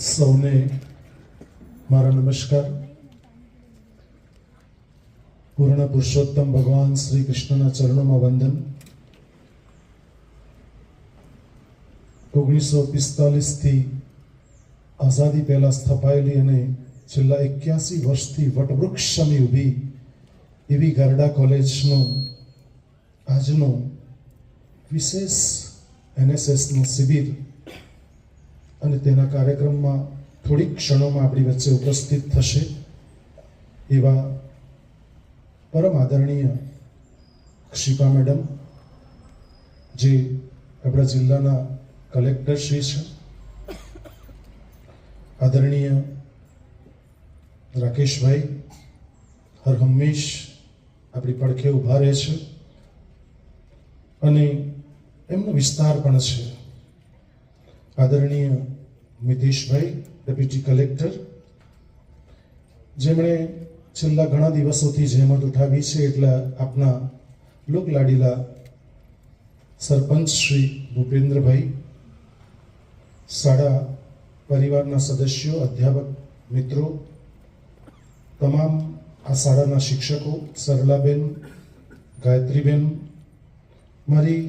સૌને મારા નમસ્કાર. પૂર્ણ પુરુષોત્તમ ભગવાન શ્રી કૃષ્ણના ચરણોમાં વંદન. ઓગણીસો પિસ્તાલીસથી આઝાદી પહેલા સ્થપાયેલી અને છેલ્લા એક્યાસી વર્ષથી વટવૃક્ષની ઊભી એવી ગારડા કોલેજનો આજનો વિશેષ એનએસએસનો શિબિર અને તેના કાર્યક્રમમાં થોડીક ક્ષણોમાં આપણી વચ્ચે ઉપસ્થિત થશે એવા પરમ આદરણીય ક્ષિપા મેડમ, જે આપણા જિલ્લાના કલેક્ટર શ્રી છે. આદરણીય રાકેશભાઈ, હર હંમેશ આપણી પડખે ઊભા રહે છે. અને એમનો વિસ્તાર પણ છે. આદરણીય મિતેશભાઈ, ડેપ્યુટી કલેક્ટર, જેમણે છેલ્લા ઘણા દિવસોથી જહેમત ઉઠાવી છે એટલે આપના લોકલાડીલા સરપંચ શ્રી ભૂપેન્દ્રભાઈ, શાળા પરિવારના સદસ્યો, અધ્યાપક મિત્રો, તમામ આ શાળાના શિક્ષકો, સરલાબેન, ગાયત્રીબેન, મારી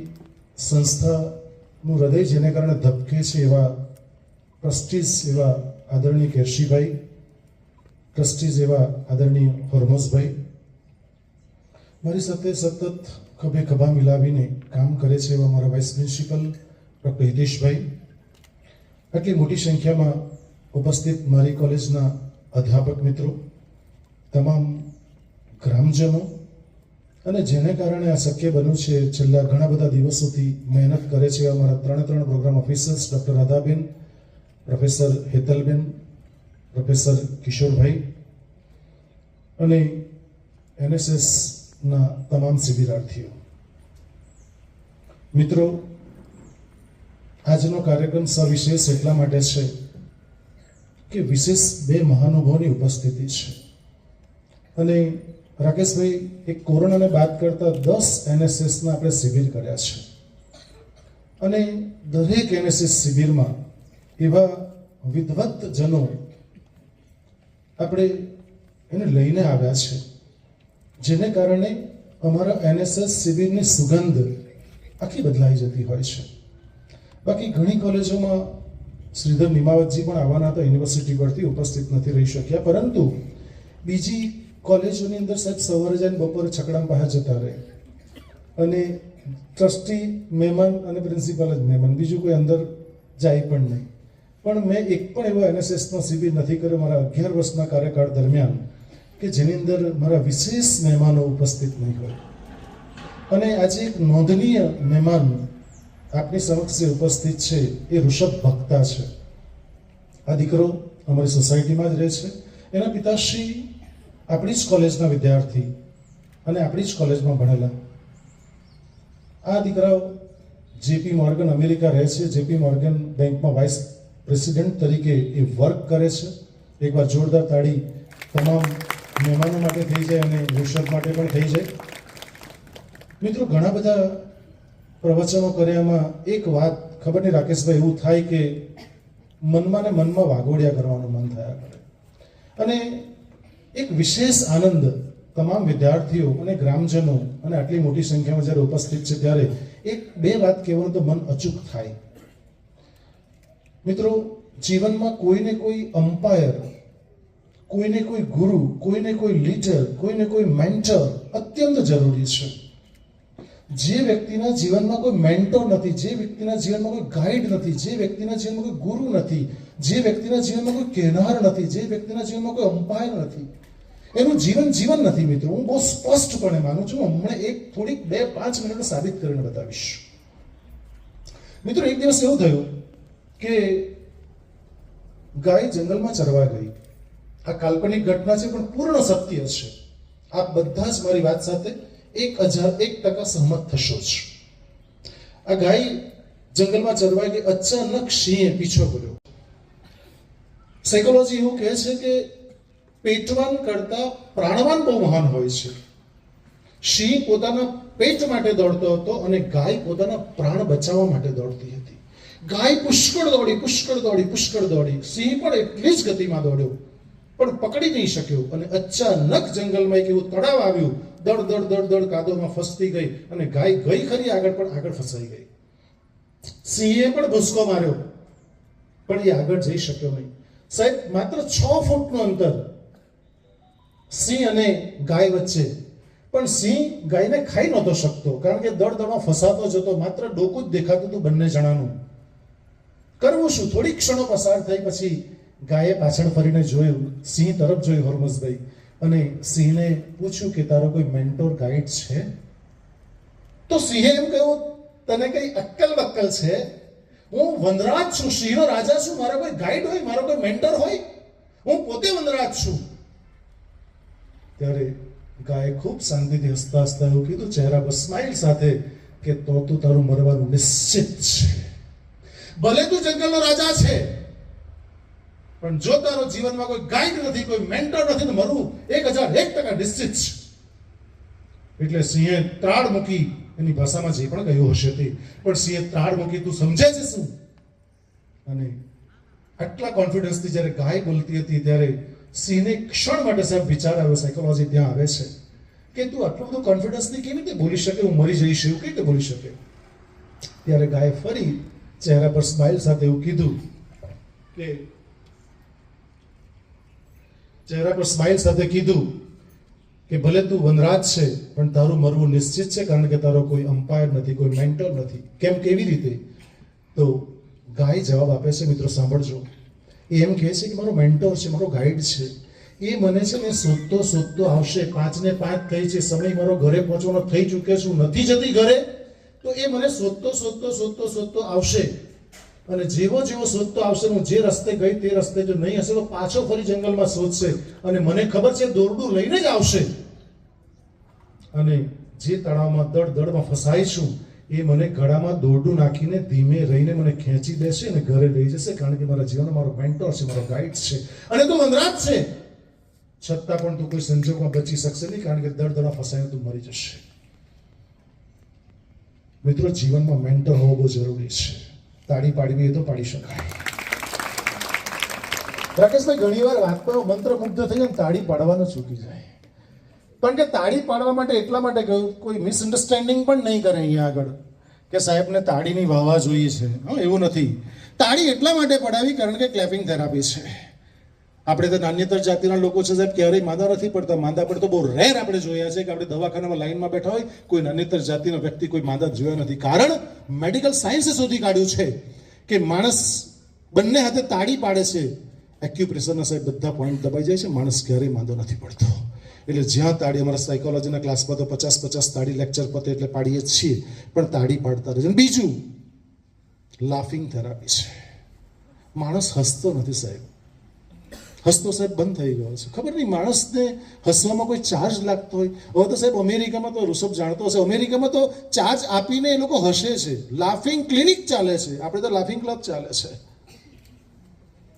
સંસ્થાનું હૃદય જેને કારણે ધબકે છે એવા ટ્રસ્ટીઝ એવા આદરણીય કેશીભાઈ ટ્રસ્ટીઝ એવા આદરણીય હોર્મોઝભાઈ મારી સાથે સતત ખભે ખભા મિલાવીને કામ કરે છે એવા મારા વાઇસ પ્રિન્સિપલ ડૉક્ટર હિતેશભાઈ. આટલી મોટી સંખ્યામાં ઉપસ્થિત મારી કોલેજના અધ્યાપક મિત્રો, તમામ ગ્રામજનો અને જેને કારણે આ શક્ય બન્યું છે, છેલ્લા ઘણા બધા દિવસોથી મહેનત કરે છે અમારા ત્રણે ત્રણ programme officers doctor Radhaben professor Hetalben professor Kishorbhai અને એનએસએસના તમામ શિબિરાર્થીઓ. મિત્રો, આજનો કાર્યક્રમ સવિશેષ એટલા માટે છે કે વિશેષ બે મહાનુભાવની ઉપસ્થિતિ છે. અને રાકેશભાઈ એક કોરોનાને બાદ કરતા દસ એનએસએસના આપણે શિબિર કર્યા છે. અને દરેક એનએસએસ શિબિરમાં એવા વિદવત જનો આપણે એને લઈને આવ્યા છે, જેને કારણે અમારા એનએસએસ શિબિરની સુગંધ આખી બદલાઈ જતી હોય છે. બાકી ઘણી કોલેજોમાં શ્રીધર નિમાવતજી પણ આવવાના હતા, યુનિવર્સિટી પરથી ઉપસ્થિત નથી રહી શક્યા, પરંતુ બીજી કોલેજોની અંદર સાહેબ સવારે જઈને બપોરે છકડામ બહાર જતા રહે. અને ટ્રસ્ટી, મહેમાન અને પ્રિન્સિપાલ જ મહેમાન. બીજું કોઈ અંદર જાય પણ નહીં. પણ મેં એક પણ એવો એનએસએસનો શિબિર નથી કર્યો મારા અગિયાર વર્ષના કાર્યકાળ દરમિયાન કે જેની અંદર મારા વિશેષ મહેમાનો ઉપસ્થિત નહીં હોય. અને આજે એક નોંધનીય મહેમાન આપની સમક્ષ ઉપસ્થિત છે એ ઋષભ ભક્તા છે. આ દીકરો અમારી સોસાયટીમાં જ રહે છે. એના પિતાશ્રી આપણી જ કોલેજના વિદ્યાર્થી અને આપણી જ કોલેજમાં ભણેલા. આ દીકરાઓ જેપી મોર્ગન અમેરિકા રહે છે. જેપી મોર્ગન બેંકમાં વાઇસ પ્રેસિડેન્ટ તરીકે એ વર્ક કરે છે. એકવાર જોરદાર તાળી તમામ મહેમાનો માટે થઈ જાય અને ઋષભ માટે પણ થઈ જાય. મિત્રો, ઘણા બધા પ્રવચનો કર્યામાં એક વાત ખબર નહીં રાકેશભાઈ, એવું થાય કે મનમાં ને મનમાં વાગોડિયા કરવાનું મન થયા કરે. અને એક વિશેષ આનંદ તમામ વિદ્યાર્થીઓ અને ગ્રામજનો અને આટલી મોટી સંખ્યામાં જ્યારે ઉપસ્થિત છે ત્યારે એક બે વાત કહેવાનું તો મન અચૂક થાય. મિત્રો, જીવનમાં કોઈને કોઈ અમ્પાયર કોઈને કોઈ ગુરુ કોઈને કોઈ લીડર કોઈને કોઈ મેન્ટર અત્યંત જરૂરી છે. જે વ્યક્તિના જીવનમાં કોઈ મેન્ટોર નથી, જે વ્યક્તિના જીવનમાં કોઈ ગાઈડ નથી, જે વ્યક્તિના જીવનમાં કોઈ ગુરુ નથી, જે વ્યક્તિના જીવનમાં કોઈ કહેનાર નથી, જે વ્યક્તિના જીવનમાં કોઈ અમ્પાયર નથી. એનું જીવન જીવન નથી મિત્રો. હું બહુ સ્પષ્ટપણે માનું છું હમણાં એક થોડીક બે પાંચ મિનિટ સાબિત કરીને બતાવીશ. મિત્રો, એક દિવસ એવું થયું કે ગાય જંગલમાં ચરવા ગઈ. આ કાલ્પનિક ઘટના છે, પણ પૂર્ણ સત્ય છે. આપ બધા જ મારી વાત સાથે એક હજાર એક ટકા સહમત થશો જ. આ ગાય જંગલમાં ચરવા ગઈ અચાનક સિંહે પીછો કર્યો. સાયકોલોજી એવું કહે છે કે પેટવાન કરતા પ્રાણવાન બહુ મહાન હોય છે. સિંહ પોતાના પેટ માટે દોડતો હતો અને ગાય પોતાના પ્રાણ બચાવવા માટે દોડતી હતી. ગાય પુષ્કળ દોડી પુષ્કળ દોડી પુષ્કળ દોડી. સિંહ પણ એટલી જ ગતિમાં દોડ્યો. પણ પકડી નહીં શક્યો. અને અચાનક જંગલમાં એક એવું તળાવ આવ્યું. દળ દળ દળ દળ કાદોમાં ફસતી ગઈ અને ગાય ગઈ ખરી, આગળ પણ આગળ ફસાઈ ગઈ. સિંહે પણ ભૂસકો માર્યો. પણ એ આગળ જઈ શક્યો નહીં. સાહેબ, માત્ર છ ફૂટનું અંતર સિંહ અને ગાય વચ્ચે. પણ સિંહ ગાયને ખાઈ નહોતો શકતો, કારણ કે દળ દળમાં ફસાતો જતો, માત્ર ડોકું જ દેખાતું હતું બંને જણાનું. કરવું શું? થોડી ક્ષણો પસાર થઈ પછી ગાયે પાછળ ફરીને જોયું, સિંહ તરફ જોયું હરમઝભાઈ અને સિંહને પૂછ્યું કે, તારો કોઈ મેન્ટોર ગાઈડ છે? તો સિંહે એમ કહ્યું, તને કઈ અક્કલ બક્કલ છે? હું વનરાજ છું, સિંહનો રાજા છું. મારો કોઈ ગાઈડ હોય? મારો કોઈ મેન્ટર હોય? હું પોતે વનરાજ છું. ત્યારે ગાયે ખૂબ શાંતિથી હસતા હસતા એવું કીધું, ચહેરા પર સ્માઇલ સાથે કે, તો તું તારું મરવાનું નિશ્ચિત છે. ભલે તું જંગલનો રાજા છે પણ જો તારો જીવનમાં કોઈ ગાઈડ નથી, કોઈ મેન્ટર નથી, તો મરવું એક હજાર એક ટકા નિશ્ચિત છે. એટલે સિંહે ત્રાડ મૂકી એની ભાષામાં જે પણ કહ્યું હશે તે. પણ સિંહે ત્રાડ મૂકી તું સમજે છે શું? અને આટલા કોન્ફિડન્સથી જ્યારે ગાય બોલતી હતી, ત્યારે સિંહને ક્ષણ માટે સાહેબ વિચાર આવ્યો સાયકોલોજી ત્યાં આવે છે, કે તું આટલું બધું કોન્ફિડન્સથી કેવી રીતે બોલી શકે? હું મરી જઈશ એવું કેવી રીતે બોલી શકે? ત્યારે ગાય ફરી ચહેરા પર સ્માઇલ સાથે એવું કીધું કે ચહેરા પર સ્માઇલ સાથે કીધું કે ભલે તું વનરાજ છે, પણ તારું મરવું નિશ્ચિત છે કારણ કે તારો કોઈ અમ્પાયર નથી, કોઈ મેન્ટર નથી. કેમ કેવી રીતે? તો ગાય જવાબ આપે છે, મિત્રો, સાંભળજો. એ એમ કહે છે કે મારો મેન્ટોર છે, મારો ગાઈડ છે. એ મને છે ને શોધતો શોધતો આવશે. પાંચ ને પાંચ થઈ છે, સમય મારો ઘરે પહોંચવાનો થઈ ચૂક્યો છું, નથી જતી ઘરે, તો એ મને શોધતો શોધતો શોધતો શોધતો આવશે. અને જેવો જેવો શોધતો આવશે હું જે રસ્તે ગઈ તે રસ્તે જો નહીં હશે તો પાછો ફરી જંગલમાં શોધશે. અને મને ખબર છે દોરડું લઈને જ આવશે. અને જે તળાવમાં દડ દડમાં ફસાઈ છું, એ મને ગળામાં દોરડું નાખીને ધીમે રહીને મને ખેંચી દેશે અને ઘરે લઈ જશે, કારણ કે મારા જીવનનો મારો મેન્ટોર છે, મારો ગાઈડ છે. અને તું વનરાજ છે. છતાં પણ તું કોઈ સંજોગમાં બચી શકશે નહીં, કારણ કે દડ દડા ફસાઈને તું મરી જશે. મિત્રો, જીવનમાં મેન્ટર હોવો બહુ જરૂરી છે. તાળી પાડવી એ તો પાડી શકાય. રાકેશભાઈ, ઘણીવાર વાતમાં મંત્રમુગ્ધ થઈને તાળી પાડવાનું ચૂકી જાય. પણ કે તાળી પાડવા માટે એટલા માટે કહ્યું કોઈ મિસઅન્ડરસ્ટેન્ડિંગ પણ નહીં કરે અહીંયા આગળ. કે સાહેબને તાળીની વાવા જોઈએ છે. હા, એવું નથી. તાળી એટલા માટે પડાવી કારણ કે ક્લેપિંગ થેરાપી છે. આપણે તો નાન્યતર જાતિના લોકો છે સાહેબ, ક્યારેય માંદા નથી પડતા. માંદા પડતો બહુ રેર આપણે જોયા છે કે આપણે દવાખાનામાં લાઈનમાં બેઠા હોય, કોઈ નાન્યતર જાતિનો વ્યક્તિ કોઈ માંદા જોયા નથી. કારણ મેડિકલ સાયન્સે શોધી કાઢ્યું છે કે માણસ બંને હાથે તાળી પાડે છે. એક્યુપ્રેશરના સાહેબ બધા પોઈન્ટ દબાઈ જાય છે, માણસ ક્યારેય માંદો નથી પડતો. એટલે જ્યાં તાળી અમારા સાયકોલોજીના ક્લાસમાં તો પચાસ પચાસ તાળી લેક્ચર પતે એટલે પાડીએ છીએ, પણ તાળી પાડતા રહે છે બીજું લાફિંગ થેરાપી છે. માણસ હસતો નથી સાહેબ. હસતો સાહેબ બંધ થઈ ગયો છે. ખબર નહીં, માણસને હસવામાં કોઈ ચાર્જ લાગતો હોય. હવે તો સાહેબ અમેરિકામાં તો ઋષભ જાણતો હશે. અમેરિકામાં તો ચાર્જ આપીને એ લોકો હસે છે. લાફિંગ ક્લિનિક ચાલે છે. આપણે તો લાફિંગ ક્લબ ચાલે છે.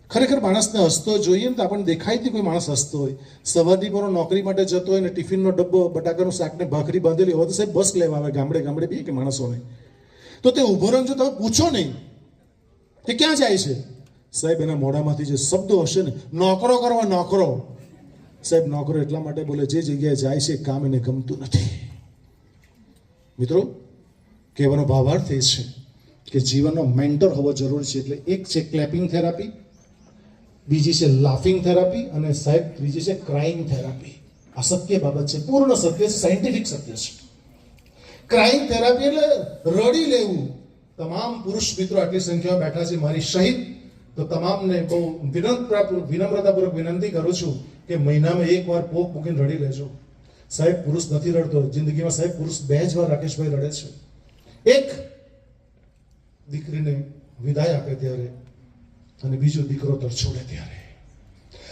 ખરેખર માણસને હસતો જોઈએ ને તો આપણને દેખાય જ કોઈ માણસ હસતો હોય. સવારની પર નોકરી માટે જતો હોય ને ટિફિનનો ડબ્બો, બટાકાનું શાકને ભાખરી બાંધેલી હોય તો સાહેબ બસ લેવા આવે ગામડે ગામડે બી કે માણસોને. તો તે ઊભો રહો જો તમે પૂછો નહીં કે ક્યાં જાય છે? સાહેબ, એના મોઢામાંથી જે શબ્દો હશે ને, નોકરો કરવા નોકરો. સાહેબ, નોકરો એટલા માટે બોલે જે જગ્યાએ જાય છે, કામ એને ગમતું નથી. મિત્રો, કહેવાનો ભાવાર્થ એ છે કે જીવનનો મેન્ટર હોવો જરૂરી છે, એટલે એક છે ક્લેપિંગ થેરાપી બીજી છે લાફિંગ થેરાપી અને સાહેબ, ત્રીજી છે ક્રાઇમ થેરાપી આ સત્ય બાબત છે, પૂર્ણ સત્ય છે સાયન્ટિફિક સત્ય છે. ક્રાઇમ થેરાપી એટલે રડી લેવું. તમામ પુરુષ મિત્રો આટલી સંખ્યામાં બેઠા છે, મારી સહિત તો તમામને બહુ વિનમ્રતાપૂર્વક વિનમ્રતાપૂર્વક વિનંતી કરું છું કે મહિનામાં એક વાર પોક મૂકીને રડી લેજો. સાહેબ, પુરુષ નથી રડતો. જિંદગીમાં સાહેબ, પુરુષ બે જ વાર રાકેશભાઈ રડે છે. એક દીકરીને વિદાય આપે ત્યારે અને બીજો દીકરો તરછોડે ત્યારે.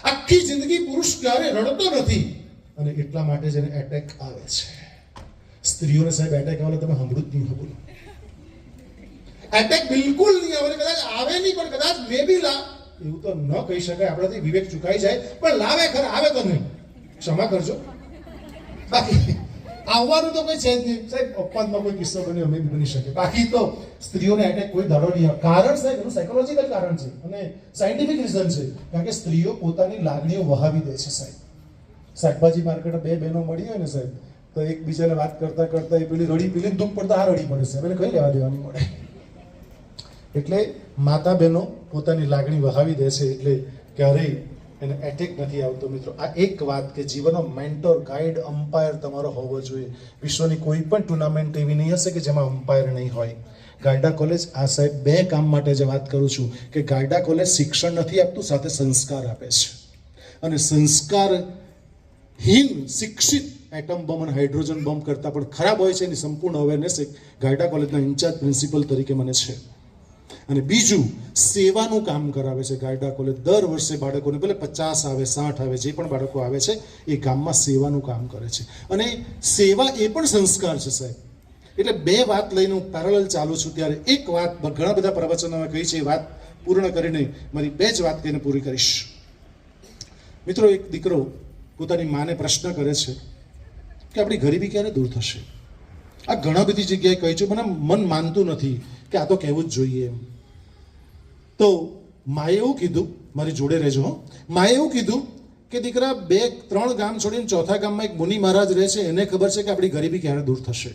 આખી જિંદગી પુરુષ ક્યારે રડતો નથી અને એટલા માટે જ એને એટેક આવે છે. સ્ત્રીઓને સાહેબ એટેક આવે તમે સાંભળું જ નહીં સાંભળ્યું એટેક બિલકુલ નહીં આવે કદાચ આવે નહીં, પણ કદાચ મે બી લા એવું તો ન કહી શકાય, આપણાથી વિવેક ચુકાઈ જાય, પણ લાવે ખરા, આવે તો નહીં. ક્ષમા કરજો. બાકી આવવાનું તો કોઈ છે જ નહીં. સાહેબ, અપવાદમાં કોઈ કિસ્સો બન્યો, અમે બની શકે બાકી તો સ્ત્રીઓને એટેક કોઈ દાડો નહીં કારણ સાહેબ, એનું સાયકોલોજીકલ કારણ છે અને સાયન્ટિફિક રીઝન છે. કારણ કે સ્ત્રીઓ પોતાની લાગણીઓ વહાવી દે છે સાહેબ. શાકભાજી માર્કેટમાં બે બહેનો મળી હોય ને સાહેબ, તો એકબીજાને વાત કરતા કરતા એ પેલી રડી, પેલી દુઃખ પડતા આ રડી પડે સાહેબ. એટલે કઈ લેવા દેવાની મળે? એટલે માતા બહેનો પોતાની લાગણી વહાવી દે છે એટલે ક્યારેય એને એટેક નથી આવતો. મિત્રો, આ એક વાત કે જીવનનો મેન્ટોર ગાઈડ અમ્પાયર તમારો હોવો જોઈએ. વિશ્વની કોઈ પણ ટુર્નામેન્ટ એવી નહીં હશે કે જેમાં અમ્પાયર નહીં હોય. ગાયડા કોલેજ આ સાહેબ બે કામ માટે જે વાત કરું છું કે ગાયડા કોલેજ શિક્ષણ નથી આપતું, સાથે સંસ્કાર આપે છે. અને સંસ્કાર હીન શિક્ષિત એટમ બોમ્બ અને હાઇડ્રોજન બોમ્બ કરતાં પણ ખરાબ હોય છે, એની સંપૂર્ણ અવેરનેસ એક ગાયડા કોલેજના ઇન્ચાર્જ પ્રિન્સિપલ તરીકે મને છે. અને બીજું, સેવાનું કામ કરાવે છે ગાયડા કોલેજ દર વર્ષે બાળકોને ભલે પચાસ આવે, સાઠ આવે, જે પણ બાળકો આવે છે, એ ગામમાં સેવાનું કામ કરે છે. અને સેવા એ પણ સંસ્કાર છે, સાહેબ. એટલે બે વાત લઈને હું પેરેલલ ચાલુ છું ત્યારે એક વાત ઘણા બધા પ્રવચનોમાં કહી છે, એ વાત પૂર્ણ કરીને મારી બે જ વાત કહીને પૂરી કરીશ. મિત્રો, એક દીકરો પોતાની માને પ્રશ્ન કરે છે કે આપણી ગરીબી ક્યારે દૂર થશે? આ ઘણા બધી જગ્યાએ કહી છું મને મન માનતું નથી. કે આ તો કહેવું જ જોઈએ. એમ તો માએ એવું કીધું, મારી જોડે રહેજો માએ એવું કીધું કે દીકરા, બે, ત્રણ ગામ છોડીને ચોથા ગામમાં એક મુનિ મહારાજ રહે છે એને ખબર છે કે આપણી ગરીબી ક્યારે દૂર થશે.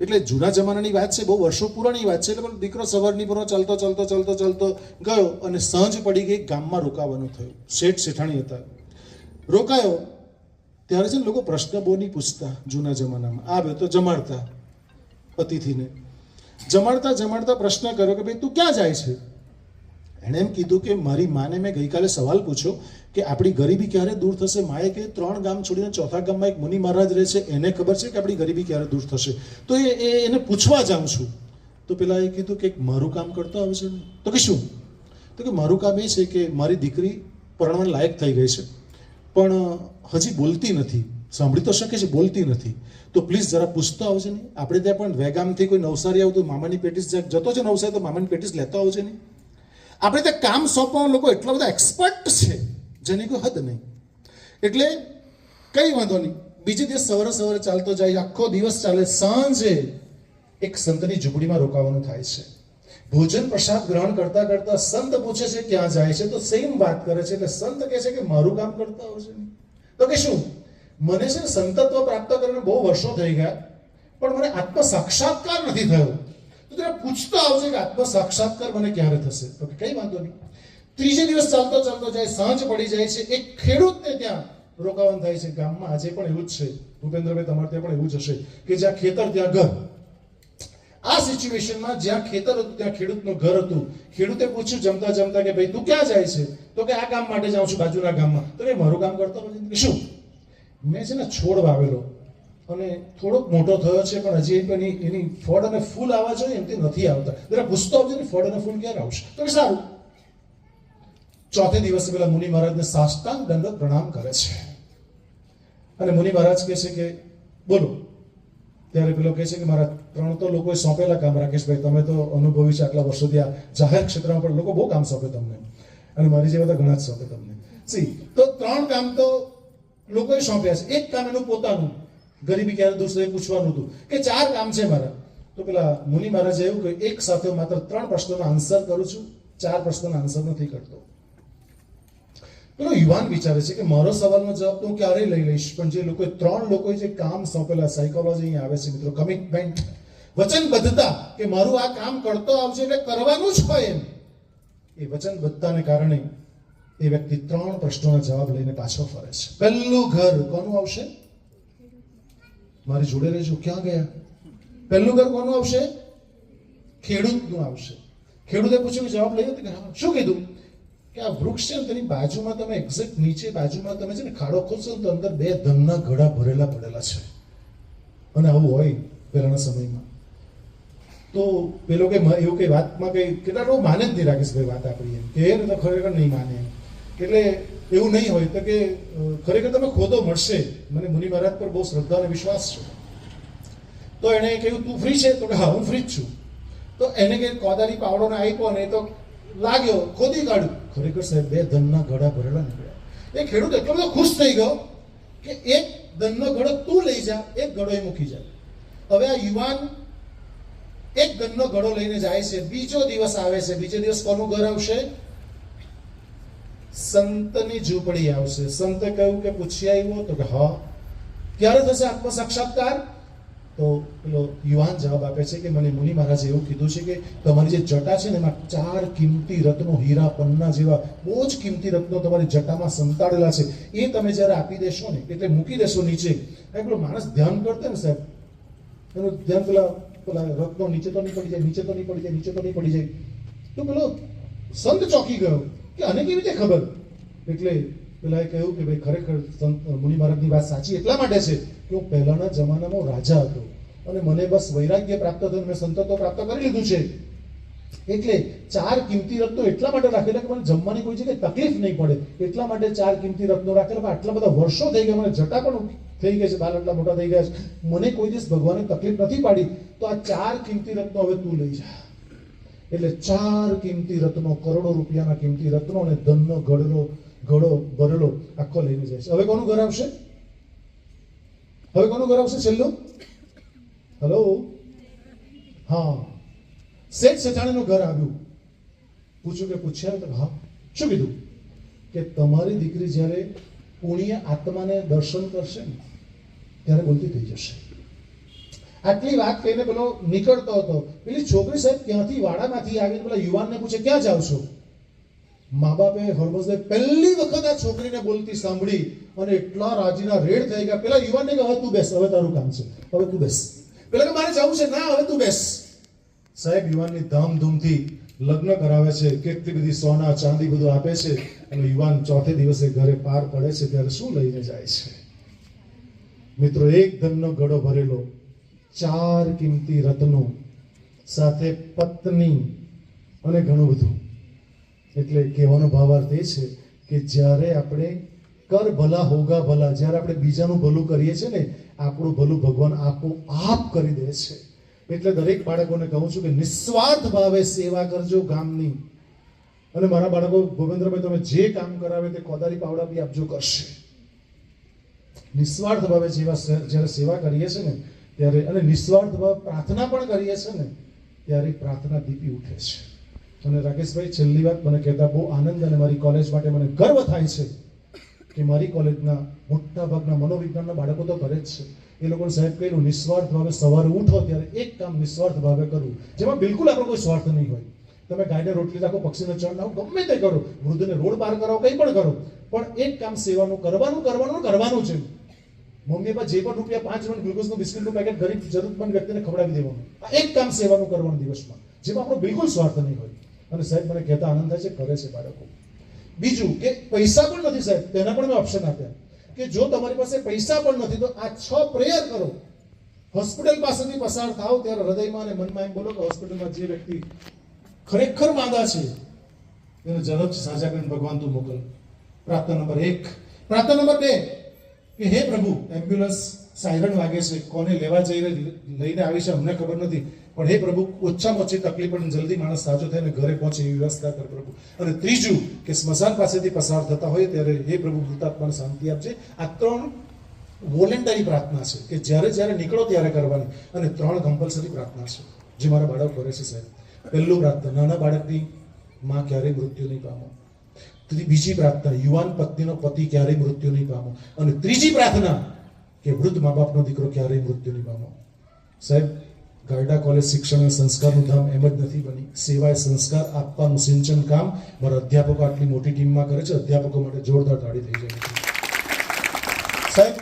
એટલે જૂના જમાનાની વાત છે, બહુ વર્ષો પુરાણી વાત છે, એટલે પણ દીકરો સવારની પૂરો ચાલતો ચાલતો ચાલતો ચાલતો ગયો અને સાંજ પડી ગઈ, ગામમાં રોકાવાનું થયું. શેઠ શેઠાણી હતા. રોકાયો. ત્યારે છે ને લોકો પ્રશ્ન બહુ નહીં પૂછતા જૂના જમાનામાં. આવે તો જમાડતા અતિથિને જમાડતા જમાડતા પ્રશ્ન કર્યો કે ભાઈ તું ક્યાં જાય છે? એણે એમ કીધું કે મારી માને મેં ગઈકાલે સવાલ પૂછ્યો કે આપણી ગરીબી ક્યારે દૂર થશે? માએ કે ત્રણ ગામ છોડીને ચોથા ગામમાં એક મુનિ મહારાજ રહે છે, એને ખબર છે કે આપણી ગરીબી ક્યારે દૂર થશે? તો એ એને પૂછવા જાઉં છું. તો પેલા એ કીધું કે મારું કામ કરતો આવે છે? તો કે શું? તો કે મારું કામ એ છે કે મારી દીકરી પરણવા લાયક થઈ ગઈ છે. પણ હજી બોલતી નથી. સાંભળી તો શકે છે, બોલતી નથી. તો પ્લીઝ જરા પૂછતો આવશે નહીં આપણે ત્યાં પણ વેગામથી કોઈ નવસારી આવતું મામાની પેટીસ જતો છે નવસારી તો મામાની પેટીસ લેતો આવશે નહીં આપણે ત્યાં કામ સોંપવા લોકો એટલા બધા એક્સપર્ટ છે, જેની કોઈ હદ નહીં. એટલે કંઈ વાંધો નહીં. બીજે દિવસ સવારે સવારે ચાલતો જાય, આખો દિવસ ચાલે, સાંજે એક સંતની ઝૂંપડીમાં રોકાવાનું થાય છે. ભોજન પ્રસાદ ગ્રહણ કરતા કરતા સંત પૂછે છે, ક્યાં જાય છે? તો સેમ વાત કરે છે એટલે સંત કહે છે કે, મારું કામ કરતા નહીં તો કે શું? મને છે સંતત્વ પ્રાપ્ત કરીને બહુ વર્ષો થઈ ગયા, પણ મને આત્મ સાક્ષાત્કાર નથી થયો. તો તેને પૂછતો આવશે કે આત્મ સાક્ષાત્કાર મને ક્યારે થશે? તો કંઈ વાંધો નહીં. ત્રીજે દિવસ ચાલતો ચાલતો જાય, સાંજ પડી જાય છે, એક ખેડૂતને ત્યાં રોકાવાનું થાય છે ગામમાં. આજે પણ એવું જ છે. ભૂપેન્દ્રભાઈ, તમારે ત્યાં પણ એવું જ હશે કે જ્યાં ખેતર, ત્યાં ઘર. આ સિચ્યુએશનમાં જ્યાં ખેતર હતું, ત્યાં ખેડૂતનું ઘર હતું. ખેડૂતે પૂછ્યું જમતા જમતા કે ભાઈ તું ક્યાં જાય છે? તો કે આ કામ માટે જાઉં છું, બાજુના ગામમાં. તો કે મારું કામ કરતો શું? મેં છે ને છોડ વાવેલો અને થોડોક મોટો થયો છે, પણ હજી પણ એની ફળ અને ફૂલ આવવા જોઈએ એમથી નથી આવતા. જરા પૂછતો આવજો ને, ફળ અને ફૂલ ક્યારે આવશે? તો સારું. ચોથે દિવસે પેલા મુનિ મહારાજને સાષ્ટાંગ દંડવત પ્રણામ કરે છે. અને મુનિ મહારાજ કહે છે કે, બોલો. ત્યારે પેલો કહે છે કે, મારા ત્રણ તો લોકોએ સોંપેલા કામ, રાકેશભાઈ, તમે તો અનુભવી છે આટલા વર્ષોથી આ જાહેર ક્ષેત્રમાં, પણ લોકો બહુ કામ સોંપે તમને. અને મારી જેવા તો ઘણા જ સોંપે તમને. સી તો ત્રણ કામ તો લોકોએ સોંપ્યા છે. એક કામ એનું પોતાનું. ગરીબી ક્યારે દૂર એ પૂછવાનું હતું. કે ચાર કામ છે મારા. તો પેલા મુનિ મહારાજે એવું કે એક સાથે માત્ર ત્રણ પ્રશ્નોનો આન્સર કરું છું. ચાર પ્રશ્નોનો આન્સર નથી કરતો. પેલો યુવાન વિચારે છે કે મારો સવાલનો જવાબ તો હું ક્યારેય લઈ લઈશ, પણ જે લોકોએ ત્રણ લોકોએ જે કામ સોંપેલા સાયકોલોજી અહીં આવે છે મિત્રો કમિટમેન્ટ વચનબદ્ધતા, કે મારું આ કામ કરતો આવશે એટલે કરવાનું જ હોય એમ. એ વચનબદ્ધતાને કારણે એ વ્યક્તિ ત્રણ પ્રશ્નોના જવાબ લઈને પાછો ફરે છે. પહેલું ઘર કોનું આવશે? મારી જોડે રહેજો. ક્યાં ગયા? પહેલું ઘર કોનું આવશે? ખેડૂતનું આવશે. ખેડૂતે પૂછ્યું કે જવાબ લઈ કે હા. શું કીધું? કે આ વૃક્ષ છે તેની બાજુમાં તમે એક્ઝેક્ટ નીચે બાજુમાં તમે છે ને ખાડો ખોલશો તો અંદર બે ધનના ઘડા ભરેલા પડેલા છે. અને આવું હોય પહેલાના સમયમાં. તો પેલો કે એવું કઈ વાતમાં કઈ કેટલા લોકો માને જ નહીં રાખીશ ભાઈ વાત આપણી એમ. કે ખરેખર નહીં માને એમ. એટલે એવું નહીં હોય, તો કે ખરેખર તમે ખોદો, મળશે. મને મુનિ મહારાજ પર બહુ શ્રદ્ધા અને વિશ્વાસ છે. તો એણે કહ્યું, તું ફ્રી છે? તો કે, હા, હું ફ્રી જ છું. તો એને કે કોદારી પાવડોને આપ્યો ને તો લાગ્યો, ખોદી કાઢ્યું ખરેખર સાહેબ, બે ધનના ઘડા ભરેલા નીકળ્યા. એ ખેડૂત એટલો બધો ખુશ થઈ ગયો કે એક ધનનો ઘડો તું લઈ જા, એક ઘડો એ મૂકી જા. હવે આ યુવાન એક ધનનો ઘડો લઈને જાય છે, બીજો દિવસ આવે છે. બીજો દિવસ કોનું ઘર આવશે? સંતની ઝૂંપડી આવશે. સંતે કહ્યું કે પૂછી આવ્યો તો કે હા. ક્યારે થશે આત્મ સાક્ષાત્કાર? તો પેલો યુવાન જવાબ આપે છે કે મને મુનિ મહારાજે એવું કીધું છે કે તમારી જે જટા છે ને એમાં ચાર કિંમતી રત્નો હીરા પન્ના જેવા બહુ જ કિંમતી રત્નો તમારી જટામાં સંતાડેલા છે. એ તમે જ્યારે આપી દેશો ને, એટલે મૂકી દેશો નીચે. પેલો માણસ ધ્યાન કરતો ને સાહેબ. એનું ધ્યાન પેલા પેલા રત્નો નીચે તો નહીં પડી જાય, નીચે તો નહીં પડી જાય, નીચે તો નહીં પડી જાય. તો પેલો સંત ચોકી ગયો. કે આને કેવી રીતે ખબર? એટલે પેલા એ કહ્યું કે ભાઈ, ખરેખર મુનિ મહારાજની વાત સાચી એટલા માટે છે કે હું પહેલાના જમાનામાં રાજા હતો અને મને બસ વૈરાગ્ય પ્રાપ્ત થયું મેં સંતત્વ પ્રાપ્ત કરી લીધું છે. એટલે ચાર કિંમતી રત્નો એટલા માટે રાખેલા કે મને જમવાની કોઈ જગ્યાએ તકલીફ નહીં પડે. એટલા માટે ચાર કિંમતી રત્નો રાખેલા, પણ આટલા બધા વર્ષો થઈ ગયા, મને જટા પણ થઈ ગયા છે, બાલ આટલા મોટા થઈ ગયા છે. મને કોઈ દિવસ ભગવાને તકલીફ નથી પાડી. તો આ ચાર કિંમતી રત્નો હવે તું લઈ જા. એટલે ચાર કિંમતી રત્નો, કરોડો રૂપિયાના કિંમતી રત્નો અને ધનનો ઘડલો ઘડો ભરેલો આખો લઈને જાય છે. હવે કોનું ઘર આવશે? હવે કોનું ઘર આવશે છેલ્લું? હલો હા. શેઠ સચાણીનું ઘર આવ્યું. પૂછ્યું કે પૂછ્યા તો હા. શું કીધું? કે તમારી દીકરી જ્યારે પુણ્ય આત્માને દર્શન કરશે ને, ત્યારે બોલતી થઈ જશે. આટલી વાત કહીને પેલો નીકળતો હતો. પેલી છોકરી સાહેબ ક્યાંથી વાડામાંથી આવીને પેલા યુવાનને પૂછે, ક્યાં જાવ છો? મા બાપે હરમઝભાઈ પહેલી વખત આ છોકરીને બોલતી સાંભળી અને એટલા રાજીના રેડ થઈ ગયા. પેલા યુવાનને કે હવે તું બેસ, હવે તારું કામ છે. હવે તું બેસ. પેલા કે, મારે જવું છે. ના, હવે તું બેસ. સાહેબ યુવાનની ધામધૂમથી લગ્ન કરાવે છે, કેટલી બધી સોના, ચાંદી બધું આપે છે અને યુવાન ચોથે દિવસે ઘરે પાર પડે છે, ત્યારે શું લઈને જાય છે? મિત્રો, એક ધનનો ઘડો ભરેલો ચાર કિંમતી રત્નો સાથે પત્ની અને ઘણું બધું. એટલે કહેવાનો ભાવાર્થ એ છે કે જ્યારે આપણે કર ભલા હોગા ભલા, જ્યારે આપણે બીજાનું ભલું કરીએ છીએ ને, આપણું ભલું ભગવાન આપોઆપ કરી દે છે. એટલે દરેક બાળકોને કહું છું કે નિસ્વાર્થ ભાવે સેવા કરજો ગામની. અને મારા બાળકો ભૂપેન્દ્રભાઈ તમે જે કામ કરાવે તે કોદારી પાવડા બી આપજો કરશે. નિસ્વાર્થ ભાવે જેવા જ્યારે સેવા કરીએ છીએ ને ત્યારે અને નિસ્વાર્થ ભાવ પ્રાર્થના પણ કરીએ છીએ ને, ત્યારે પ્રાર્થના દીપી ઉઠે છે. અને રાકેશભાઈ, છેલ્લી વાત મને કહેતા બહુ આનંદ અને મારી કોલેજ માટે મને ગર્વ થાય છે કે મારી કોલેજના મોટા ભાગના મનોવિજ્ઞાનના બાળકો તો કરે જ છે. એ લોકોને સાહેબ કહેલું, નિસ્વાર્થ ભાવે સવારે ઉઠો ત્યારે એક કામ નિસ્વાર્થ ભાવે કરવું જેમાં બિલકુલ આપણો કોઈ સ્વાર્થ નહીં હોય. તમે ગાયને રોટલી રાખો, પક્ષીને ચણ નાખો ગમે તે કરો. વૃદ્ધને રોડ પાર કરાવો, કંઈ પણ કરો. પણ એક કામ સેવાનું કરવાનું કરવાનું કરવાનું છે મમ્મી પપ્પા જે પણ રૂપિયા પાંચ મિનિટ ગ્લુકોઝનું બિસ્કિટનું પેકેટ ગરીબ જરૂરતમંદ વ્યક્તિને ખવડાવી દેવાનું. આ એક કામ સેવાનું કરવાનું દિવસમાં, જેમાં આપણો બિલકુલ સ્વાર્થ નહીં હોય. અને સાહેબ, મને કહેતા આનંદ થાય છે કરે છે બાળકો. બીજું કે પૈસા પણ નથી સાહેબ, તેના પણ મેં ઓપ્શન આપ્યા. કે જો તમારી પાસે પૈસા પણ નથી, તો આ છ પ્રેયર કરો. હોસ્પિટલ પાસેથી પસાર થાવ ત્યારે હૃદયમાં અને મનમાં એમ બોલો કે હોસ્પિટલમાં જે વ્યક્તિ ખરેખર માંદા છે એને ઝડપ સાજા કરીને ભગવાન તું મોકલ. પ્રાર્થના નંબર એક. પ્રાર્થના નંબર બે. કે હે પ્રભુ એમ્બ્યુલન્સ સાયરન વાગે છે, કોને લેવા જઈને લઈને આવી છે, અમને ખબર નથી. પણ હે પ્રભુ, ઓછામાં ઓછી તકલીફ પણ જલ્દી માણસ સાજો થઈને ઘરે પહોંચે એવી વ્યવસ્થા કર પ્રભુ. અને ત્રીજું કે સ્મશાન પાસેથી પસાર થતા હોય ત્યારે હે પ્રભુ મૃતાત્માને શાંતિ આપજે. આ ત્રણ વોલેન્ટરી પ્રાર્થના છે કે જ્યારે જ્યારે નીકળો ત્યારે કરવાની. અને ત્રણ કમ્પલસરી પ્રાર્થના છે જે મારા બાળક કરે છે સાહેબ. પહેલું પ્રાર્થના, નાના બાળકની માં ક્યારેય મૃત્યુ નહીં પામો. બીજી પ્રાર્થના, યુવાન પત્નીનો પતિ ક્યારેય મૃત્યુ નહીં પામો. અને ત્રીજી પ્રાર્થના કે વૃદ્ધ મા બાપનો દીકરો ક્યારેય મૃત્યુ નહીં પામો. સાહેબ, ગરડા કોલેજ શિક્ષણ અને સંસ્કારનું ધામ એમ જ નથી બની. સેવાએ સંસ્કાર આપવાનું સિંચન કામ મારા અધ્યાપકો આટલી મોટી ટીમમાં કરે છે. અધ્યાપકો માટે જોરદાર તાળી થઈ જાય છે. સાહેબ,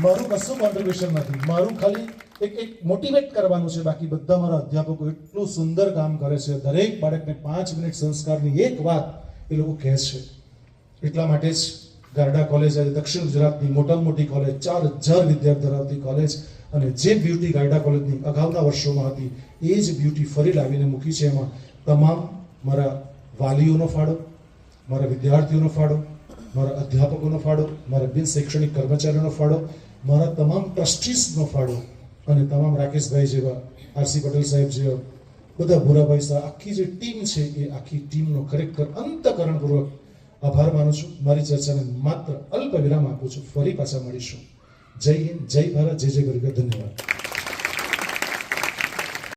મારું કશું કોન્ટ્રીબ્યુશન નથી. મારું ખાલી એક એક મોટિવેટ કરવાનું છે. બાકી બધા મારા અધ્યાપકો એટલું સુંદર કામ કરે છે. દરેક બાળકને પાંચ મિનિટ સંસ્કારની એક વાત એ લોકો કહે છે. એટલા માટે જ ગારડા કોલેજ આજે દક્ષિણ ગુજરાતની મોટામાં મોટી કોલેજ ચાર હજાર વિદ્યાર્થી ધરાવતી કોલેજ અને જે બ્યુટી ગારડા કોલેજની અગાઉના વર્ષોમાં હતી, એ જ બ્યુટી ફરી લાવીને મૂકી છે એમાં. તમામ મારા વાલીઓનો ફાળો, મારા વિદ્યાર્થીઓનો ફાળો, મારા અધ્યાપકોનો ફાળો, મારા બિન શૈક્ષણિક કર્મચારીઓનો ફાળો, મારા તમામ ટ્રસ્ટીસનો ફાળો અને તમામ રાકેશભાઈ જેવા, આરસી પટેલ સાહેબ જેવા બધા ભૂરાભાઈ સાહેબ, આખી જે ટીમ છે એ આખી ટીમનો ખરેખર અંતકરણપૂર્વક આભાર માનું છું. મારી ચર્ચાને માત્ર અલ્પ વિરામ આપું છું. ફરી પાછા મળીશું. જય હિન્દ, જય ભારત, જય જય ગરગા. ધન્યવાદ.